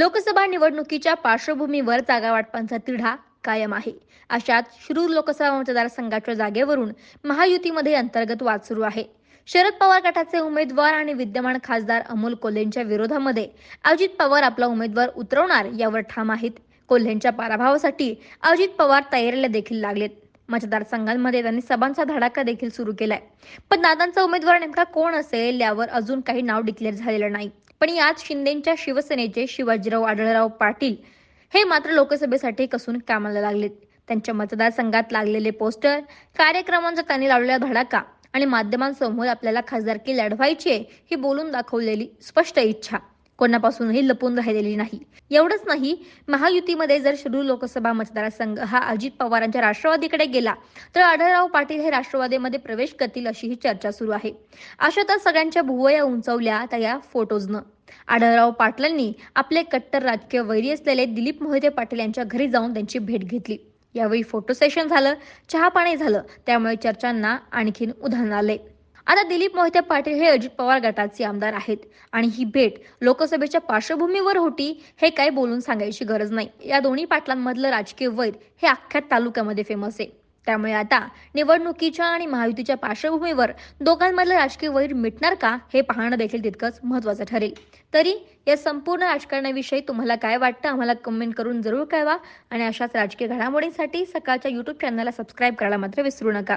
लोकसभा निवडणुकीच्या पार्श्वभूमीवर जागा वाटपांचा तिढा कायम आहे. अशात शिरूर लोकसभा मतदारसंघाच्या जागेवरून महायुतीमध्ये अंतर्गत वाद सुरू आहे. शरद पवार गटाचे उमेदवार आणि विद्यमान खासदार अमोल कोल्हेंच्या विरोधामध्ये अजित पवार आपला उमेदवार उतरवणार यावर ठाम आहेत. कोल्हेंच्या पराभवासाठी अजित पवार तयारीला देखील लागलेत. मतदारसंघांमध्ये त्यांनी सभांचा धडाका देखील सुरू केलाय. पण दादांचा उमेदवार नेमका कोण असेल यावर अजून काही नाव डिक्लेअर झालेलं नाही. पण याच शिंदेच्या शिवसेनेचे शिवाजीराव आढळराव पाटील हे मात्र लोकसभेसाठी कसून कामाला लागलेत. त्यांच्या मतदारसंघात लागलेले पोस्टर कार्यक्रमांचा त्यांनी लावलेला धडाका आणि माध्यमांसमोर आपल्याला खासदारकी लढवायची आहे ही बोलून दाखवलेली स्पष्ट इच्छा. कोणापासूनही लपून राहिलेली नाही. एवढंच नाही महायुतीमध्ये जर शिरूर लोकसभा मतदारसंघ हा अजित पवारांच्या राष्ट्रवादीकडे गेला तर आढळराव पाटील हे राष्ट्रवादीमध्ये प्रवेश करतील अशीही चर्चा सुरू आहे. अशातच सगळ्यांच्या भुवया उंचावल्या त्या या फोटोजनं. आढळराव पाटलांनी आपले कट्टर राजकीय वैरी असलेले दिलीप मोहिते पाटील यांच्या घरी जाऊन त्यांची भेट घेतली. यावेळी फोटो सेशन झालं चहा पाणी झालं त्यामुळे चर्चांना आणखीन उधाण आले आता दिलीप मोहिते पाटील हे अजित पवार गटाचे आमदार आहेत. आणि ही भेट लोकसभेच्या पार्श्वभूमीवर होती हे काय बोलून सांगायची गरज नाही. या दोन्ही पाटलांमधलं राजकीय वैर हे अख्ख्या तालुक्यामध्ये फेमस आहे. त्यामुळे आता निवडणुकीच्या आणि महायुतीच्या पार्श्वभूमीवर दोघांमधलं राजकीय वैर मिटणार का हे पाहणं देखील तितकंच महत्वाचं ठरेल. तरी या संपूर्ण राजकारणाविषयी तुम्हाला काय वाटतं आम्हाला कमेंट करून जरूर कळवा. आणि अशाच राजकीय घडामोडींसाठी सकाळच्या युट्यूब चॅनलला सबस्क्राईब करायला मात्र विसरू नका.